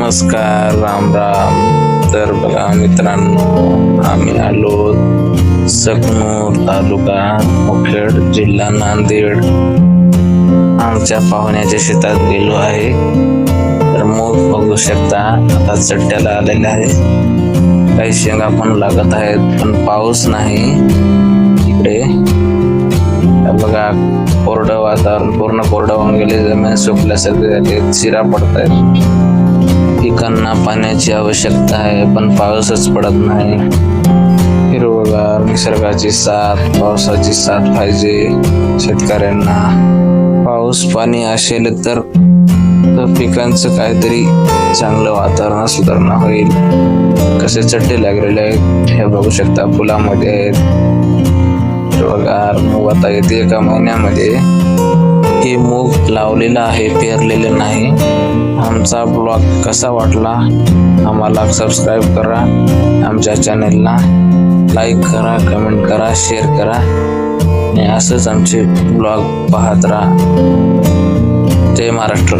नमस्कार राम राम तर बघा मित्रांनो आम्ही आलो सकनूर तालुका मुखेड जिल्हा नांदेड. आमच्या पाहुण्याच्या शेतात गेलो आहे. तर मूग बघू शकता आता चट्ट्याला आलेले आहे. काही शेंगा पण लागत आहेत पण पाऊस नाही इकडे. बघा कोरडं वातावरण पूर्ण कोरडं होऊन गेले जमीन सुकल्यासारखे झाले शिरा पडत आहेत पिकांना पाण्याची आवश्यकता आहे पण पाऊसच पडत नाही. हिरवगार निसर्गाची साथ पावसाची साथ पाहिजे शेतकऱ्यांना. पाऊस पाणी असेल तर पिकांचं काहीतरी चांगलं वातावरण सुधारणा होईल. कसे चट्टे लागलेले आहेत हे बघू शकता फुलामध्ये. आहेत हिरवगार मग आता येते एका महिन्यामध्ये. हे मूग लावलेलं आहे पेरलेलं नाही. आमचा ब्लॉग कसा वाटला आम्हाला सबस्क्राईब करा. आमच्या चॅनेलला लाईक करा कमेंट करा शेअर करा. आणि असंच आमचे ब्लॉग पाहत राहा. जय महाराष्ट्र.